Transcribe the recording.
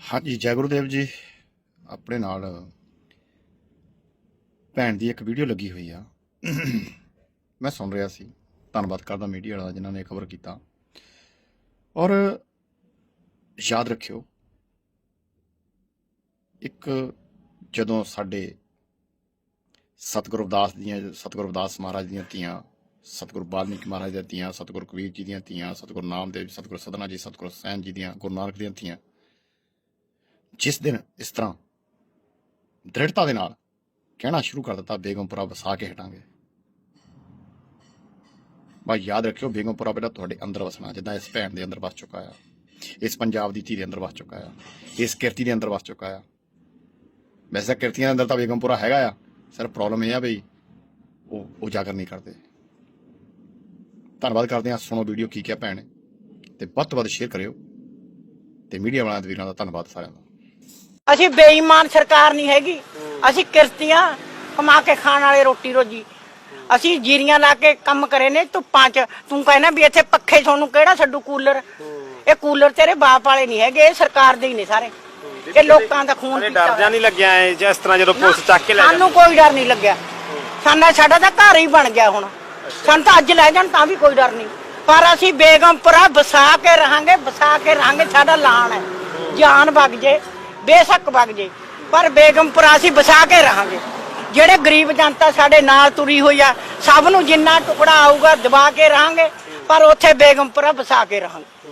ਹਾਂਜੀ, ਜੈ ਗੁਰੂਦੇਵ ਜੀ। ਆਪਣੇ ਨਾਲ ਭੈਣ ਦੀ ਇੱਕ ਵੀਡੀਓ ਲੱਗੀ ਹੋਈ ਆ। ਮੈਂ ਸੁਣ ਰਿਹਾ ਸੀ। ਧੰਨਵਾਦ ਕਰਦਾ ਮੀਡੀਆ ਵਾਲਾ ਜਿਨ੍ਹਾਂ ਨੇ ਕਵਰ ਕੀਤਾ। ਔਰ ਯਾਦ ਰੱਖਿਓ, ਇੱਕ ਜਦੋਂ ਸਾਡੇ ਸਤਿਗੁਰੂ ਅਰਦਾਸ ਦੀਆਂ, ਸਤਿਗੁਰੂ ਅਰਦਾਸ ਮਹਾਰਾਜ ਦੀਆਂ ਧੀਆਂ, ਸਤਿਗੁਰੂ ਬਾਲਮੀਕ ਮਹਾਰਾਜ ਦੀਆਂ ਧੀਆਂ, ਸਤਿਗੁਰੂ ਕਬੀਰ ਜੀ ਦੀਆਂ ਧੀਆਂ, ਸਤਿਗੁਰੂ ਨਾਮਦੇਵ ਸਤਿਗੁਰੂ ਸਦਨਾ ਜੀ, ਸਤਿਗੁਰੂ ਸੈਨ ਜੀ ਦੀਆਂ, ਗੁਰੂ ਨਾਨਕ ਦੀਆਂ ਧੀਆਂ ਜਿਸ ਦਿਨ ਇਸ ਤਰ੍ਹਾਂ ਦ੍ਰਿੜਤਾ ਦੇ ਨਾਲ ਕਹਿਣਾ ਸ਼ੁਰੂ ਕਰ ਦਿੱਤਾ, ਬੇਗਮਪੁਰਾ ਵਸਾ ਕੇ ਹਟਾਂਗੇ। ਬਾ ਯਾਦ ਰੱਖਿਓ, ਬੇਗਮਪੁਰਾ ਪਹਿਲਾਂ ਤੁਹਾਡੇ ਅੰਦਰ ਵਸਣਾ, ਜਿੱਦਾਂ ਇਸ ਭੈਣ ਦੇ ਅੰਦਰ ਵਸ ਚੁੱਕਾ ਆ, ਇਸ ਪੰਜਾਬ ਦੀ ਧੀ ਦੇ ਅੰਦਰ ਵਸ ਚੁੱਕਾ ਆ, ਇਸ ਕਿਰਤੀ ਦੇ ਅੰਦਰ ਵਸ ਚੁੱਕਾ ਆ। ਵੈਸੇ ਤਾਂ ਕਿਰਤੀਆਂ ਦੇ ਅੰਦਰ ਤਾਂ ਬੇਗਮਪੁਰਾ ਹੈਗਾ ਆ ਸਰ ਪ੍ਰੋਬਲਮ ਇਹ ਆ ਬਈ ਉਹ ਉਜਾਗਰ ਨਹੀਂ ਕਰਦੇ। ਧੰਨਵਾਦ ਕਰਦੇ ਹਾਂ, ਸੁਣੋ ਵੀਡੀਓ ਕੀ ਕਿਹਾ ਭੈਣ ਨੇ, ਤੇ ਵੱਧ ਤੋਂ ਵੱਧ ਸ਼ੇਅਰ ਕਰਿਓ, ਤੇ ਮੀਡੀਆ ਵਾਲਿਆਂ ਦੇ ਵੀਰਾਂ ਦਾ ਧੰਨਵਾਦ ਸਾਰਿਆਂ ਦਾ। ਅਸੀਂ ਬੇਈਮਾਨ ਸਰਕਾਰ ਨਹੀਂ ਹੈਗੀ। ਅਸੀਂ ਕਿਰਤੀਆਂ ਕਮਾ ਕੇ ਖਾਣ ਵਾਲੇ ਰੋਟੀ ਰੋਜੀ। ਅਸੀਂ ਜੀਰੀਆਂ ਲਾ ਕੇ ਕੰਮ ਕਰੇ ਨੇ ਧੁੱਪਾਂ 'ਚ। ਤੂੰ ਕਹਿੰਦਾ ਵੀ ਇੱਥੇ ਪੱਖੇ ਤੁਹਾਨੂੰ ਕਿਹੜਾ ਛੱਡੂ ਕੂਲਰ? ਇਹ ਕੂਲਰ ਤੇਰੇ ਬਾਪ ਵਾਲੇ ਨਹੀਂ ਹੈਗੇ ਇਹ ਸਰਕਾਰ ਦੇ ਹੀ ਨੇ ਸਾਰੇ। ਇਹ ਲੋਕਾਂ ਦਾ ਖੂਨ ਪੀਤਾ ਡਰ ਜਾਂ ਨਹੀਂ ਲੱਗਿਆ ਐ ਜਿਸ ਤਰ੍ਹਾਂ ਜਦੋਂ ਪੁਲਿਸ ਚੱਕ ਕੇ ਲੈ ਜਾਂਦੀ। ਸਾਨੂੰ ਕੋਈ ਡਰ ਨਹੀਂ ਲੱਗਿਆ। ਸਾਡਾ ਸਾਡਾ ਤਾਂ ਘਰ ਹੀ ਬਣ ਗਿਆ ਹੁਣ। ਸਾਨੂੰ ਤਾਂ ਅੱਜ ਲੈ ਜਾਣ ਤਾਂ ਵੀ ਕੋਈ ਡਰ ਨਹੀਂ। ਪਰ ਅਸੀਂ ਬੇਗਮਪੁਰਾ ਵਸਾ ਕੇ ਰਹਾਂਗੇ ਵਸਾ ਕੇ ਰਹਾਂਗੇ ਸਾਡਾ ਲਾਣ ਹੈ। ਜਾਨ ਵਗ ਜੇ। ਬੇਸ਼ੱਕ ਵਗ ਜੇ। ਪਰ ਬੇਗਮਪੁਰਾ ਅਸੀਂ ਵਸਾ ਕੇ ਰਹਾਂਗੇ। ਜਿਹੜੇ ਗਰੀਬ ਜਨਤਾ ਸਾਡੇ ਨਾਲ ਤੁਰੀ ਹੋਈ ਆ, ਸਭ ਨੂੰ ਜਿੰਨਾ ਟੁਕੜਾ ਆਊਗਾ ਦਬਾ ਕੇ ਰਹਾਂਗੇ, ਪਰ ਉੱਥੇ ਬੇਗਮਪੁਰਾ ਵਸਾ ਕੇ ਰਹਾਂਗੇ।